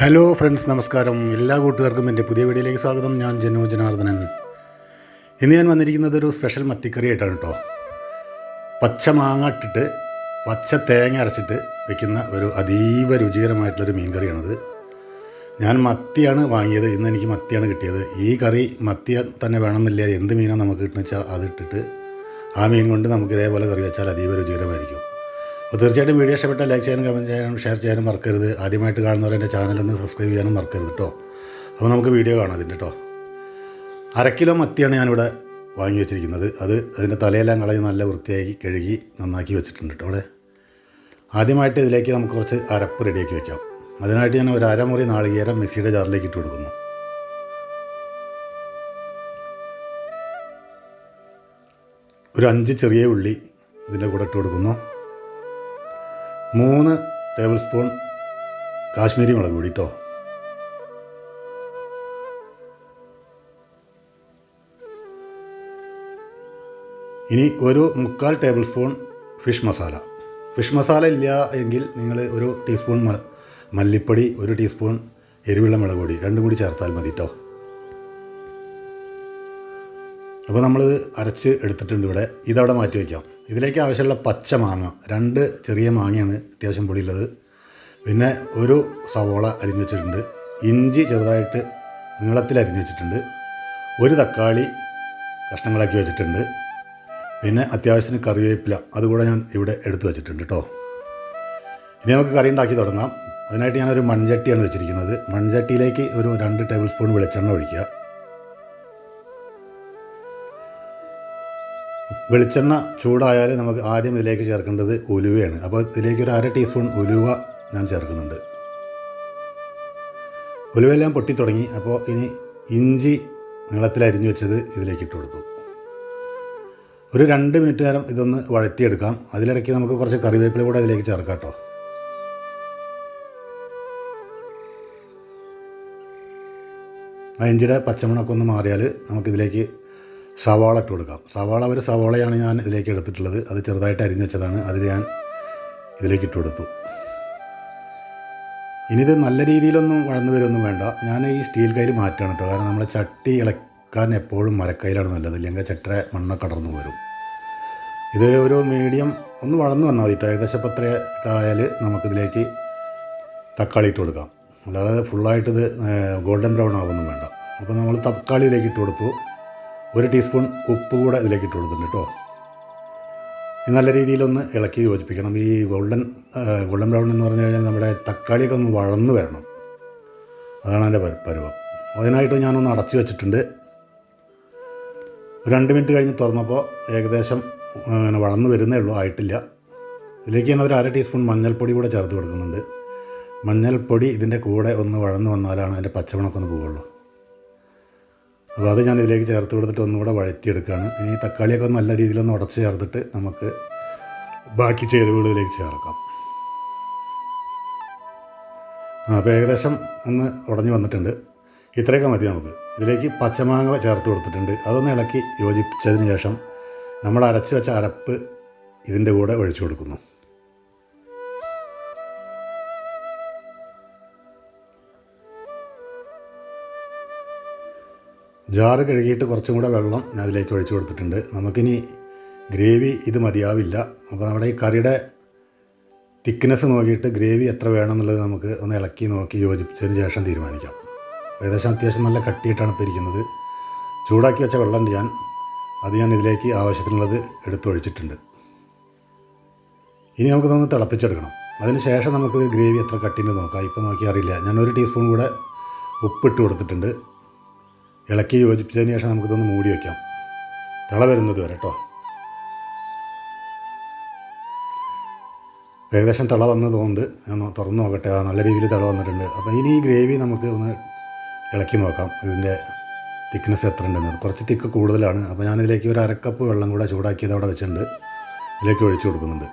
Hello friends നമസ്കാരം. എല്ലാ കൂട്ടുകാർക്കും എന്റെ പുതിയ വീഡിയോയിലേക്ക് സ്വാഗതം. ഞാൻ ജനു ജനാർദ്ദനൻ. ഇന്ന് ഞാൻ വന്നിരിക്കുന്നത് ഒരു സ്പെഷ്യൽ മത്തിക്കറി ആയിട്ടാണ് കേട്ടോ. പച്ച മാങ്ങ ഇട്ടിട്ട് പച്ച തേങ്ങ അരച്ചിട്ട് വെക്കുന്ന ഒരു അതീവ രുചികരമായിട്ടുള്ളൊരു മീൻ കറിയാണിത് ഞാൻ മത്തിയാണ് വാങ്ങിയത്. ഇന്ന് എനിക്ക് മത്തിയാണ് കിട്ടിയത്. ഈ കറി മത്തി തന്നെ വേണമെന്നില്ല. എന്ത് മീനാണ് നമുക്ക് കിട്ടുന്ന വെച്ചാൽ അതിട്ടിട്ട് ആ മീൻ കൊണ്ട് നമുക്ക് ഇതേപോലെ കറി വെച്ചാൽ അതീവ രുചികരമായിരിക്കും. അപ്പോൾ തീർച്ചയായിട്ടും വീഡിയോ ഇഷ്ടപ്പെട്ടാൽ ലൈക്ക് ചെയ്യാനും കമന്റ് ചെയ്യാനും ഷെയർ ചെയ്യാനും മറക്കരുത്. ആദ്യമായിട്ട് കാണുന്നവർ എന്റെ ചാനലൊന്ന് സബ്സ്ക്രൈബ് ചെയ്യാനും മറക്കരുത് കേട്ടോ അപ്പോൾ നമുക്ക് വീഡിയോ കാണാം അതിന്റെ കേട്ടോ അര കിലോ മത്തിയാണ് ഞാനിവിടെ വാങ്ങി വെച്ചിരിക്കുന്നത്. അത് അതിന്റെ തലയെല്ലാം കളഞ്ഞ് നല്ല വൃത്തിയാക്കി കഴുകി നന്നാക്കി വെച്ചിട്ടുണ്ട് കേട്ടോ അവിടെ. ആദ്യമായിട്ട് ഇതിലേക്ക് നമുക്ക് കുറച്ച് അരപ്പ് റെഡിയാക്കി വെക്കാം. അതിനായിട്ട് ഞാൻ ഒരു അരമുറി നാളികേരം മിക്സിയുടെ ജാറിലേക്ക് ഇട്ട് കൊടുക്കുന്നു. ഒരു അഞ്ച് ചെറിയ ഉള്ളി ഇതിന്റെ കൂടെ ഇട്ട് കൊടുക്കുന്നു. മൂന്ന് ടേബിൾ സ്പൂൺ കാശ്മീരി മുളക് പൊടി കേട്ടോ ഇനി ഒരു മുക്കാൽ tablespoon fish masala. Fish masala ഇല്ല എങ്കിൽ നിങ്ങൾ ഒരു ടീസ്പൂൺ മല്ലിപ്പൊടി ഒരു ടീസ്പൂൺ എരിവുള്ള മുളക് പൊടി രണ്ടും കൂടി ചേർത്താൽ മതി കേട്ടോ അപ്പോൾ നമ്മളിത് അരച്ച് എടുത്തിട്ടുണ്ട് ഇവിടെ. ഇതവിടെ മാറ്റി വയ്ക്കാം ഇതിലേക്ക് ആവശ്യമുള്ള പച്ച മാങ്ങ രണ്ട് ചെറിയ മാങ്ങയാണ് അത്യാവശ്യം പൊടിയുള്ളത്. പിന്നെ ഒരു സവോള അരിഞ്ഞു വെച്ചിട്ടുണ്ട്. ഇഞ്ചി ചെറുതായിട്ട് നീളത്തിൽ അരിഞ്ഞു വെച്ചിട്ടുണ്ട്. ഒരു തക്കാളി കഷ്ണങ്ങളാക്കി വെച്ചിട്ടുണ്ട്. പിന്നെ അത്യാവശ്യത്തിന് കറിവേപ്പില അതുകൂടെ ഞാൻ ഇവിടെ എടുത്തു വെച്ചിട്ടുണ്ട് കേട്ടോ. ഇനി നമുക്ക് കറി ഉണ്ടാക്കി തുടങ്ങാം. അതിനായിട്ട് ഞാനൊരു മൺചട്ടിയാണ് വെച്ചിരിക്കുന്നത്. മൺചട്ടിയിലേക്ക് ഒരു രണ്ട് ടേബിൾ സ്പൂൺ വെളിച്ചെണ്ണ ഒഴിക്കുക. വെളിച്ചെണ്ണ ചൂടായാൽ നമുക്ക് ആദ്യം ഇതിലേക്ക് ചേർക്കേണ്ടത് ഉലുവയാണ്. അപ്പോൾ ഇതിലേക്ക് ഒരു അര ടീസ്പൂൺ ഉലുവ ഞാൻ ചേർക്കുന്നുണ്ട്. ഉലുവയെല്ലാം പൊട്ടി തുടങ്ങി. അപ്പോൾ ഇനി ഇഞ്ചി നീളത്തിൽ അരിഞ്ഞു വെച്ചത് ഇതിലേക്ക് ഇട്ട് കൊടുത്തു. ഒരു രണ്ട് മിനിറ്റ് നേരം ഇതൊന്ന് വഴറ്റിയെടുക്കാം. അതിലിടയ്ക്ക് നമുക്ക് കുറച്ച് കറിവേപ്പില കൂടെ അതിലേക്ക് ചേർക്കാം കേട്ടോ. ആ ഇഞ്ചിയുടെ പച്ചമുണക്കൊന്ന് മാറിയാൽ നമുക്കിതിലേക്ക് സവാള ഇട്ട് കൊടുക്കാം. സവാള ഒരു സവാളയാണ് ഞാൻ ഇതിലേക്ക് എടുത്തിട്ടുള്ളത്. അത് ചെറുതായിട്ട് അരിഞ്ഞു വെച്ചതാണ്. അത് ഞാൻ ഇതിലേക്ക് ഇട്ട് കൊടുത്തു. ഇനി ഇത് നല്ല രീതിയിലൊന്നും വഴന്നു വരുമൊന്നും വേണ്ട. ഞാൻ ഈ സ്റ്റീൽ കയ്യിൽ മാറ്റാണ് കേട്ടോ. കാരണം നമ്മൾ ചട്ടി ഇളക്കാൻ എപ്പോഴും മരക്കൈയിലാണ് നല്ലത്. ഇല്ലെങ്കിൽ ചട്ട മണ്ണൊക്കെ കടർന്നു വരും ഇത് ഒരു മീഡിയം ഒന്ന് വളർന്നു വന്നാൽ മതി കേട്ടോ ഏകദേശം പത്ര ആയാൽ നമുക്കിതിലേക്ക് തക്കാളി ഇട്ട് കൊടുക്കാം. അല്ലാതെ ഫുള്ളായിട്ട് ഇത് ഗോൾഡൻ ബ്രൗൺ ആവുമൊന്നും വേണ്ട. അപ്പോൾ നമ്മൾ തക്കാളിയിലേക്ക് ഇട്ട് കൊടുത്തു. ഒരു ടീസ്പൂൺ ഉപ്പ് കൂടെ ഇതിലേക്ക് ഇട്ട് കൊടുത്തിട്ടുണ്ട് കേട്ടോ. നല്ല രീതിയിലൊന്ന് ഇളക്കി യോജിപ്പിക്കണം. ഈ ഗോൾഡൻ ഗോൾഡൻ ബ്രൗൺ എന്ന് പറഞ്ഞു കഴിഞ്ഞാൽ നമ്മുടെ തക്കാളിയൊക്കെ ഒന്ന് വഴന്നു വരണം. അതാണ് അതിന്റെ പരു- പരുവം. അതിനായിട്ട് ഞാനൊന്ന് അടച്ചു വെച്ചിട്ടുണ്ട്. രണ്ട് മിനിറ്റ് കഴിഞ്ഞ് തുറന്നപ്പോൾ ഏകദേശം അങ്ങനെ വളർന്നു വരുന്നേ ഉള്ളൂ ആയിട്ടില്ല. ഇതിലേക്ക് ഞാൻ ഒരു അര ടീസ്പൂൺ മഞ്ഞൾപ്പൊടി കൂടെ ചേർത്ത് കൊടുക്കുന്നുണ്ട്. മഞ്ഞൾപ്പൊടി ഇതിന്റെ കൂടെ ഒന്ന് വഴന്നു വന്നാലാണ് അതിന്റെ പച്ചമണമൊക്കെ ഒന്ന് പോവുള്ളൂ. അപ്പോൾ അത് ഞാൻ ഇതിലേക്ക് ചേർത്ത് കൊടുത്തിട്ട് ഒന്നുകൂടെ വഴറ്റിയെടുക്കുകയാണ്. ഇനി തക്കാളിയൊക്കെ നല്ല രീതിയിലൊന്ന് ഉടച്ച് ചേർത്തിട്ട് നമുക്ക് ബാക്കി ചേരുവകൾ ഇതിലേക്ക് ചേർക്കാം. അപ്പോൾ ഏകദേശം ഒന്ന് ഉടഞ്ഞു വന്നിട്ടുണ്ട്. ഇത്രയൊക്കെ മതി നമുക്ക്. ഇതിലേക്ക് പച്ചമാങ്ങ ചേർത്ത് കൊടുത്തിട്ടുണ്ട്. അതൊന്ന് ഇളക്കി യോജിപ്പിച്ചതിന് ശേഷം നമ്മൾ അരച്ച് വെച്ച അരപ്പ് ഇതിന്റെ കൂടെ ഒഴിച്ചു കൊടുക്കുന്നു. ജാറ് കഴുകിയിട്ട് കുറച്ചും കൂടെ വെള്ളം ഞാൻ അതിലേക്ക് ഒഴിച്ചു കൊടുത്തിട്ടുണ്ട്. നമുക്കിനി ഗ്രേവി ഇത് മതിയാവില്ല. അപ്പോൾ നമ്മുടെ ഈ കറിയുടെ തിക്നെസ് നോക്കിയിട്ട് ഗ്രേവി എത്ര വേണം എന്നുള്ളത് നമുക്ക് ഒന്ന് ഇളക്കി നോക്കി യോജിപ്പിച്ചതിന് ശേഷം തീരുമാനിക്കാം. ഏകദേശം അത്യാവശ്യം നല്ല കട്ടിയിട്ടാണ് ഇപ്പോൾ ഇരിക്കുന്നത്. ചൂടാക്കി വെച്ച വെള്ളമുണ്ട് ഞാൻ. അത് ഞാൻ ഇതിലേക്ക് ആവശ്യത്തിനുള്ളത് എടുത്തൊഴിച്ചിട്ടുണ്ട് ഇനി നമുക്കിതൊന്ന് തിളപ്പിച്ചെടുക്കണം. അതിന് ശേഷം നമുക്കിത് ഗ്രേവി എത്ര കട്ടിന്റെ നോക്കാം. ഇപ്പോൾ നോക്കി അറിയില്ല. ഞാൻ ഒരു ടീസ്പൂൺ കൂടെ ഉപ്പിട്ട് കൊടുത്തിട്ടുണ്ട്. ഇളക്കി യോജിപ്പിച്ചതിന് ശേഷം നമുക്കിതൊന്ന് മൂടി വയ്ക്കാം. തിള വരുന്നത് വരെ കേട്ടോ ഏകദേശം തിള വന്നതുകൊണ്ട് ഞാൻ തുറന്നു നോക്കട്ടെ. നല്ല രീതിയിൽ തിള വന്നിട്ടുണ്ട്. അപ്പോൾ ഇനി ഈ ഗ്രേവി നമുക്ക് ഒന്ന് ഇളക്കി നോക്കാം. ഇതിന്റെ തിക്നെസ് എത്ര ഉണ്ടെന്ന് കുറച്ച് തിക്ക് കൂടുതലാണ്. അപ്പോൾ ഞാനിതിലേക്ക് ഒരു അരക്കപ്പ് വെള്ളം കൂടെ ചൂടാക്കിയത് അവിടെ വെച്ചിട്ടുണ്ട്. ഇതിലേക്ക് ഒഴിച്ചു കൊടുക്കുന്നുണ്ട്.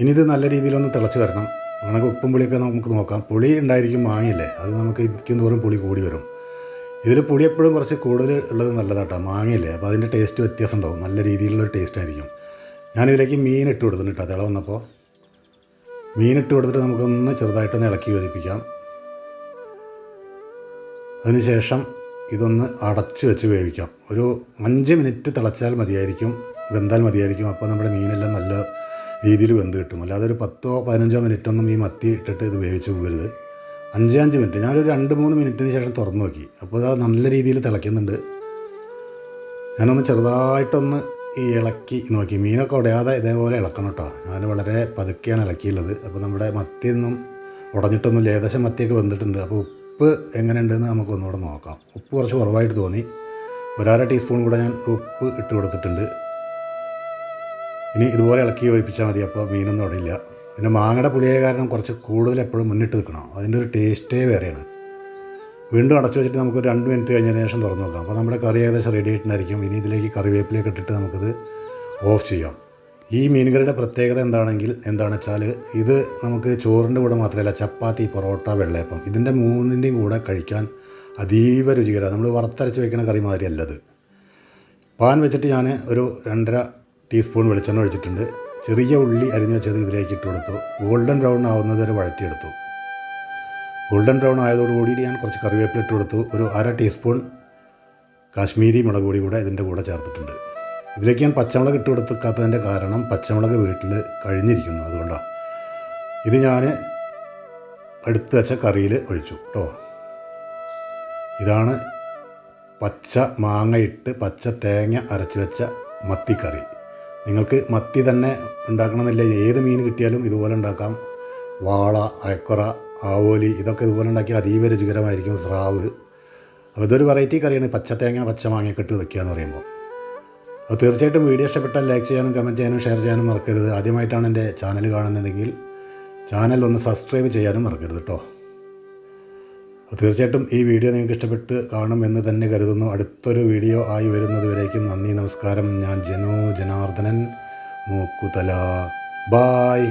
ഇനി ഇത് നല്ല രീതിയിലൊന്ന് തിളച്ച് വരണം. നമുക്ക് ഉപ്പും പുളിയൊക്കെ നമുക്ക് നോക്കാം. പുളി ഉണ്ടായിരിക്കും മാങ്ങയില്ലേ? അത് നമുക്ക് ഇരിക്കും തോറും പുളി കൂടി വരും. ഇതിൽ പുളി എപ്പോഴും കുറച്ച് കൂടുതൽ ഉള്ളത് നല്ലതാട്ടോ മാങ്ങയില്ലേ? അപ്പോൾ അതിന്റെ ടേസ്റ്റ് വ്യത്യാസം ഉണ്ടാവും നല്ല രീതിയിലുള്ള ടേസ്റ്റ് ആയിരിക്കും. ഞാനിതിലേക്ക് മീൻ ഇട്ട് കൊടുത്തിട്ടുണ്ട് കേട്ടോ. വന്നപ്പോൾ മീൻ ഇട്ട് കൊടുത്തിട്ട് നമുക്കൊന്ന് ചെറുതായിട്ടൊന്ന് ഇളക്കി യോജിപ്പിക്കാം. അതിനുശേഷം ഇതൊന്ന് അടച്ച് വെച്ച് വേവിക്കാം. ഒരു അഞ്ച് മിനിറ്റ് തിളച്ചാൽ മതിയായിരിക്കും. വെന്താൽ മതിയായിരിക്കും. അപ്പോൾ നമ്മുടെ മീനെല്ലാം നല്ല രീതിയിൽ വെന്ത് കിട്ടും. അല്ലാതെ ഒരു പത്തോ പതിനഞ്ചോ മിനിറ്റൊന്നും ഈ മത്തി ഇട്ടിട്ട് ഇത് വേവിച്ച് പോകരുത് അഞ്ച് അഞ്ച് മിനിറ്റ്. ഞാനൊരു രണ്ട് മൂന്ന് മിനിറ്റിന് ശേഷം തുറന്നു നോക്കി. അപ്പോൾ അത് നല്ല രീതിയിൽ തിളയ്ക്കുന്നുണ്ട്. ഞാനൊന്ന് ചെറുതായിട്ടൊന്ന് ഈ ഇളക്കി നോക്കി. മീനൊക്കെ ഉടയാതെ ഇതേപോലെ ഇളക്കണം കേട്ടോ. ഞാൻ വളരെ പതുക്കെയാണ് ഇളക്കിയുള്ളത്. അപ്പോൾ നമ്മുടെ മത്തി മത്തിയൊന്നും ഉടഞ്ഞിട്ടൊന്നും ഏകദേശം മത്തിയൊക്കെ വന്നിട്ടുണ്ട് അപ്പോൾ ഉപ്പ് എങ്ങനെയുണ്ടെന്ന് നമുക്ക് ഒന്നുകൂടെ നോക്കാം. ഉപ്പ് കുറച്ച് കുറവായിട്ട് തോന്നി. ഒരര ടീസ്പൂൺ കൂടെ ഞാൻ ഉപ്പ് ഇട്ട് കൊടുത്തിട്ടുണ്ട്. ഇനി ഇതുപോലെ ഇളക്കി ഒഴിപ്പിച്ചാൽ മതി. അപ്പോൾ മീനൊന്നും ഉടയില്ല പിന്നെ മാങ്ങയുടെ പുളിയായ കാരണം കുറച്ച് കൂടുതൽ എപ്പോഴും മുന്നിട്ട് നിൽക്കണം. അതിന്റെ ഒരു ടേസ്റ്റേ വേറെയാണ്. വീണ്ടും അടച്ചു വെച്ചിട്ട് നമുക്ക് ഒരു രണ്ട് മിനിറ്റ് കഴിഞ്ഞതിന് ശേഷം തുറന്നു നോക്കാം. അപ്പോൾ നമ്മുടെ കറി ഏകദേശം റെഡി ആയിട്ടുണ്ടായിരിക്കും. ഇനി ഇതിലേക്ക് കറിവേപ്പിലേക്ക് ഇട്ടിട്ട് നമുക്കിത് ഓഫ് ചെയ്യാം. ഈ മീൻകറിയുടെ പ്രത്യേകത എന്താണെങ്കിൽ എന്താണെന്ന് വെച്ചാൽ ഇത് നമുക്ക് ചോറിന്റെ കൂടെ മാത്രമല്ല ചപ്പാത്തി പൊറോട്ട വെള്ളയപ്പം ഇതിന്റെ മൂന്നിന്റെയും കൂടെ കഴിക്കാൻ അതീവ രുചികരമാണ്. നമ്മൾ വറുത്തരച്ച് വെക്കുന്ന കറി മാതിരിയല്ലത് പാൻ വെച്ചിട്ട് ഞാൻ ഒരു രണ്ടര ടീസ്പൂൺ വെളിച്ചെണ്ണ ഒഴിച്ചിട്ടുണ്ട്. ചെറിയ ഉള്ളി അരിഞ്ഞ് വെച്ചത് ഇതിലേക്ക് ഇട്ട് കൊടുത്തു. ഗോൾഡൻ ബ്രൗൺ ആവുന്നത് വരെ വഴറ്റിയെടുത്തു. ഗോൾഡൻ ബ്രൗൺ ആയതോടുകൂടി ഞാൻ കുറച്ച് കറിവേപ്പില ഇട്ട് കൊടുത്തു. ഒരു അര ടീസ്പൂൺ കാശ്മീരി മുളക് പൊടി കൂടെ ഇതിന്റെ കൂടെ ചേർത്തിട്ടുണ്ട്. ഇതിലേക്ക് ഞാൻ പച്ചമുളക് ഇട്ട് കൊടുക്കാത്തതിന്റെ കാരണം പച്ചമുളക് വീട്ടിൽ കഴിഞ്ഞിരിക്കുന്നു. അതുകൊണ്ടാണ് ഇത് ഞാൻ എടുത്ത് വെച്ച കറിയിൽ ഒഴിച്ചു കേട്ടോ. ഇതാണ് പച്ച മാങ്ങയിട്ട് പച്ച തേങ്ങ അരച്ച് വെച്ച മത്തിക്കറി. നിങ്ങൾക്ക് മത്തി തന്നെ ഉണ്ടാക്കണമെന്നില്ല. ഏത് മീൻ കിട്ടിയാലും ഇതുപോലെ ഉണ്ടാക്കാം. വാള അയക്കുറ ആവോലി ഇതൊക്കെ ഇതുപോലെ ഉണ്ടാക്കിയാൽ അതീവ രുചികരമായിരിക്കും. സ്രാവ്. അപ്പോൾ ഇതൊരു വെറൈറ്റി കറിയാണ്. പച്ചത്തേങ്ങ തേങ്ങ പച്ച മാങ്ങയൊക്കെ ഇട്ട് വെക്കുക എന്ന് പറയുമ്പോൾ. അപ്പോൾ തീർച്ചയായിട്ടും വീഡിയോ ഇഷ്ടപ്പെട്ടാൽ ലൈക്ക് ചെയ്യാനും കമന്റ് ചെയ്യാനും ഷെയർ ചെയ്യാനും മറക്കരുത്. ആദ്യമായിട്ടാണ് എന്റെ ചാനൽ കാണുന്നതെങ്കിൽ ചാനൽ ഒന്ന് സബ്സ്ക്രൈബ് ചെയ്യാനും മറക്കരുത് കേട്ടോ തീർച്ചയായിട്ടും ഈ വീഡിയോ നിങ്ങൾക്ക് ഇഷ്ടപ്പെട്ട് കാണുമെന്ന് തന്നെ കരുതുന്നു. അടുത്തൊരു വീഡിയോ ആയി വരുന്നതുവരേക്കും നന്ദി നമസ്കാരം. ഞാൻ ജനു ജനാർദ്ദനൻ. മൂക്കുതല. ബായ്